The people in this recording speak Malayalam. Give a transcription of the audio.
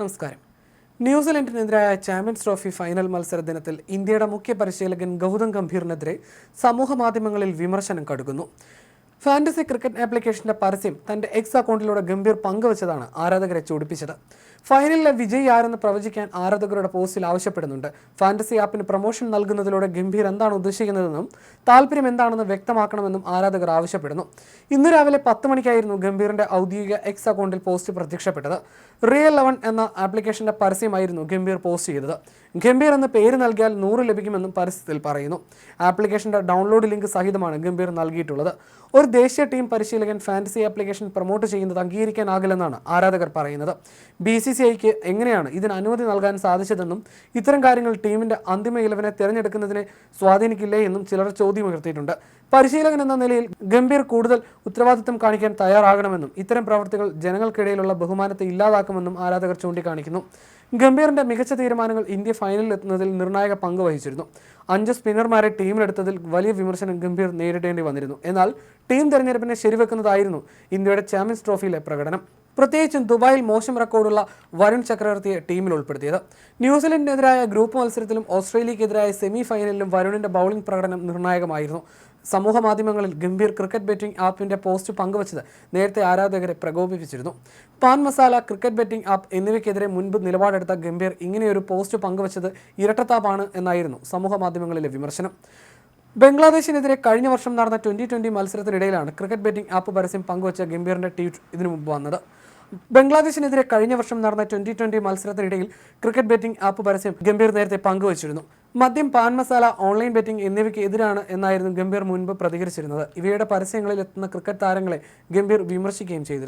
നമസ്കാരം. ന്യൂസിലൻഡിനെതിരായ ചാമ്പ്യൻസ് ട്രോഫി ഫൈനൽ മത്സര ദിനത്തിൽ ഇന്ത്യയുടെ മുഖ്യ പരിശീലകൻ ഗൗതം ഗംഭീറിനെതിരെ സമൂഹ മാധ്യമങ്ങളിൽ വിമർശനം കടുക്കുന്നു. ഫാന്റസി ക്രിക്കറ്റ് ആപ്ലിക്കേഷന്റെ പരസ്യം തന്റെ എക്സ് അക്കൗണ്ടിലൂടെ ഗംഭീർ പങ്കുവച്ചതാണ് ആരാധകരെ ചൂടിപ്പിച്ചത്. ഫൈനലിലെ വിജയി ആരെന്ന് പ്രവചിക്കാൻ ആരാധകരുടെ പോസ്റ്റിൽ ആവശ്യപ്പെടുന്നുണ്ട്. ഫാന്റസി ആപ്പിന് പ്രൊമോഷൻ നൽകുന്നതിലൂടെ ഗംഭീർ എന്താണ് ഉദ്ദേശിക്കുന്നതെന്നും താല്പര്യം എന്താണെന്ന് വ്യക്തമാക്കണമെന്നും ആരാധകർ ആവശ്യപ്പെടുന്നു. ഇന്ന് രാവിലെ പത്ത് മണിക്കായിരുന്നു ഗംഭീറിന്റെ ഔദ്യോഗിക എക്സ് അക്കൗണ്ടിൽ പോസ്റ്റ് പ്രത്യക്ഷപ്പെട്ടത്. റിയൽ ലെവൻ എന്ന ആപ്ലിക്കേഷന്റെ പരസ്യമായിരുന്നു ഗംഭീർ പോസ്റ്റ് ചെയ്തത്. ഗംഭീർ എന്ന പേര് നൽകിയാൽ നൂറ് ലഭിക്കുമെന്നും പരസ്യത്തിൽ പറയുന്നു. ആപ്ലിക്കേഷന്റെ ഡൗൺലോഡ് ലിങ്ക് സഹിതമാണ് ഗംഭീർ നൽകിയിട്ടുള്ളത്. ഒരു ദേശീയ ടീം പരിശീലകൻ ഫാന്റസി ആപ്ലിക്കേഷൻ പ്രൊമോട്ട് ചെയ്യുന്നത് അംഗീകരിക്കാനാകില്ലെന്നാണ് ആരാധകർ പറയുന്നത്. ബി സി സി ഐക്ക് എങ്ങനെയാണ് ഇതിന് അനുമതി നൽകാൻ സാധിച്ചതെന്നും ഇത്തരം കാര്യങ്ങൾ ടീമിന്റെ അന്തിമ ഇലവനെ തിരഞ്ഞെടുക്കുന്നതിനെ സ്വാധീനിക്കില്ലേ എന്നും ചിലർ ചോദ്യമുയർത്തിയിട്ടുണ്ട് പരിശീലകൻ എന്ന നിലയിൽ ഗംഭീർ കൂടുതൽ ഉത്തരവാദിത്തം കാണിക്കാൻ തയ്യാറാകണമെന്നും ഇത്തരം പ്രവർത്തികൾ ജനങ്ങൾക്കിടയിലുള്ള ബഹുമാനത്തെ ഇല്ലാതാക്കുമെന്നും ആരാധകർ ചൂണ്ടിക്കാണിക്കുന്നു. ഗംഭീറിന്റെ മികച്ച തീരുമാനങ്ങൾ ഇന്ത്യ ഫൈനലിൽ എത്തുന്നതിൽ നിർണായക പങ്ക് വഹിച്ചിരുന്നു. അഞ്ച് സ്പിന്നർമാരെ ടീമിലെടുത്തതിൽ വലിയ വിമർശനം ഗംഭീർ നേരിടേണ്ടി വന്നിരുന്നു. എന്നാൽ ടീം തെരഞ്ഞെടുപ്പിനെ ശരിവെക്കുന്നതായിരുന്നു ഇന്ത്യയുടെ ചാമ്പ്യൻസ് ട്രോഫിയിലെ പ്രകടനം. പ്രത്യേകിച്ചും ദുബായിൽ മോശം റെക്കോർഡുള്ള വരുൺ ചക്രവർത്തിയെ ടീമിൽ ഉൾപ്പെടുത്തിയത്. ന്യൂസിലൻഡിനെതിരായ ഗ്രൂപ്പ് മത്സരത്തിലും ഓസ്ട്രേലിയക്കെതിരായ സെമി ഫൈനലിലും വരുണിന്റെ ബൗളിംഗ് പ്രകടനം നിർണായകമായിരുന്നു. സമൂഹ മാധ്യമങ്ങളിൽ ഗംഭീർ ക്രിക്കറ്റ് ബെറ്റിംഗ് ആപ്പിന്റെ പോസ്റ്റ് പങ്കുവച്ചത് നേരത്തെ ആരാധകരെ പ്രകോപിപ്പിച്ചിരുന്നു. Paan masala cricket betting app എന്നിവയ്ക്കെതിരെ മുൻപ് നിലപാടെടുത്ത ഗംഭീർ ഇങ്ങനെയൊരു പോസ്റ്റ് പങ്കുവച്ചത് ഇരട്ടത്താപ്പാണ് എന്നായിരുന്നു സമൂഹ മാധ്യമങ്ങളിലെ വിമർശനം. ബംഗ്ലാദേശിനെതിരെ കഴിഞ്ഞ വർഷം നടന്ന ട്വന്റി ട്വന്റി മത്സരത്തിനിടയിലാണ് ക്രിക്കറ്റ് ബെറ്റിംഗ് ആപ്പ് പരസ്യം പങ്കുവച്ച ഗംഭീറിന്റെ ട്വീറ്റ് ഇതിനു മുമ്പ് വന്നത്. ബംഗ്ലാദേശിനെതിരെ കഴിഞ്ഞ വർഷം നടന്ന ട്വന്റി ട്വന്റി മത്സരത്തിനിടയിൽ ക്രിക്കറ്റ് ബെറ്റിംഗ് ആപ്പ് പരസ്യം ഗംഭീർ നേരത്തെ പങ്കുവച്ചിരുന്നു. മദ്യം പാൻ മസാല ഓൺലൈൻ ബെറ്റിംഗ് എന്നിവയ്ക്ക് എതിരാണ് എന്നായിരുന്നു ഗംഭീർ മുൻപ് പ്രതികരിച്ചിരുന്നത്. ഇവയുടെ പരസ്യങ്ങളിൽ എത്തുന്ന ക്രിക്കറ്റ് താരങ്ങളെ ഗംഭീർ വിമർശിക്കുകയും ചെയ്തിരുന്നു.